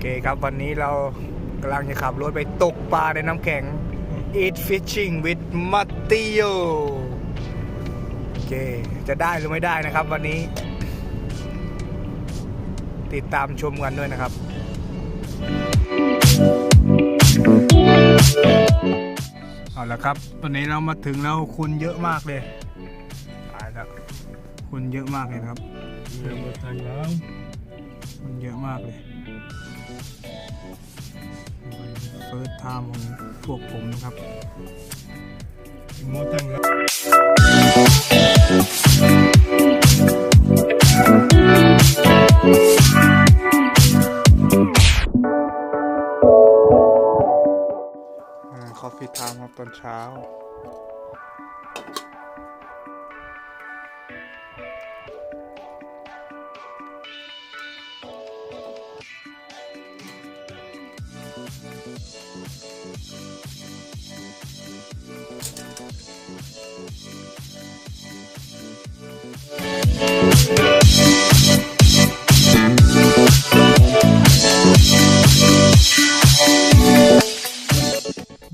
เคครับวันนี้เรากำลังจะขับรถไปตกปลาในน้ำแข็ง Eat Fishing with Matteo โอเค จะได้หรือไม่ได้นะครับวันนี้ ติดตามชมกันด้วยนะครับ เอาละครับ ตอนนี้เรามาถึงแล้วคุณเยอะมากเลยตายแล้วคุณเยอะมากเลยนะครับ Yang bertayang มันเยอะมากเลย ฟิร์สไทม์ของพวกผมนะครับ Mau tanggal คอฟฟี่ไทม์ครับตอนเช้า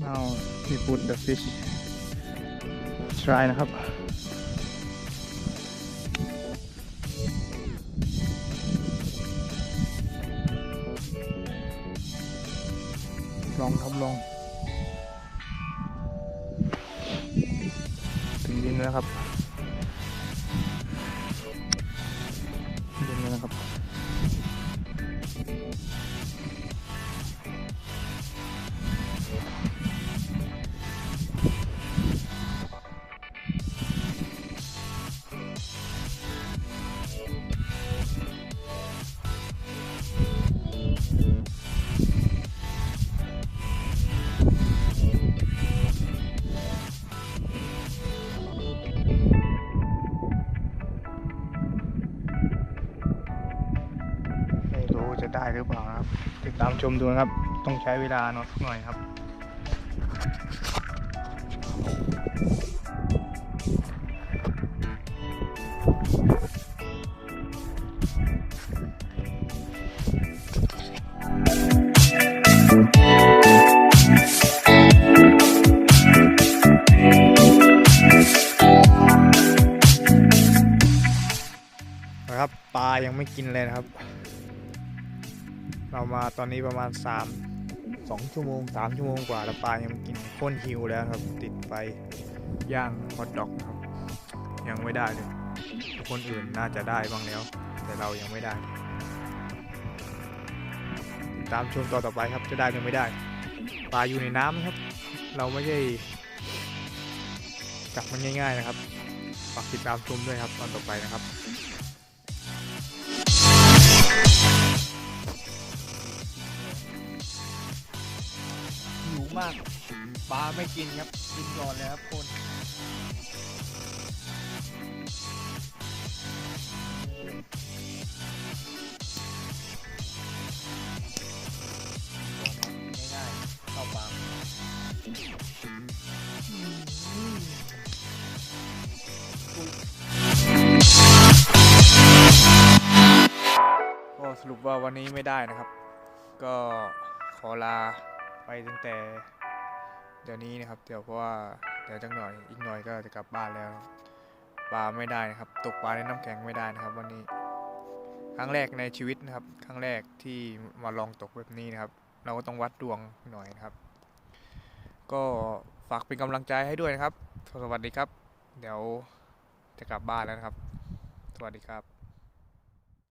now we put the fish try นะครับ ลองทำลอง ถึงดินแล้วครับูจะได้หรือเปล่าครับ ติดตามชมดูนะครับ ต้องใช้เวลาเนาะสักหน่อยครับนะครับปลายังไม่กินเลยนะครับ เรามาตอนนี้ประมาณ 3 2 ชั่วโมง 3 ชั่วโมงกว่าแล้วปลายังกินโค่นหิวแล้วครับ ติดไฟย่างฮอทดอกครับ ยังไม่ได้เลย คนอื่นน่าจะได้บ้างแล้ว แต่เรายังไม่ได้ ตามชมต่อต่อไปครับจะได้หรือไม่ได้ ปลาอยู่ในน้ำครับ เราไม่ใช่จับมันง่าย ๆนะครับฝากติดตามชมด้วยครับตอนต่อไปนะครับ มากปลาไม่กินครับกินก่อนเลยครับคนง่ายๆเข้าปากก็สรุปว่าวันนี้ไม่ได้นะครับ ก็ขอลา ไปตั้งแต่ เดี๋ยวนี้นะครับ เดี๋ยวเพราะว่าเดี๋ยวจังหน่อยอีกหน่อยก็จะกลับบ้านแล้วปลาไม่ได้นะครับ ตกปลาในน้ำแข็งไม่ได้นะครับ วันนี้ ครั้งแรกในชีวิตนะครับ ครั้งแรกที่มาลองตกแบบนี้นะครับ เราก็ต้องวัดดวงหน่อยนะครับ ก็ฝากเป็นกำลังใจให้ด้วยนะครับ สวัสดีครับ เดี๋ยวจะกลับบ้านแล้วนะครับ สวัสดีครับ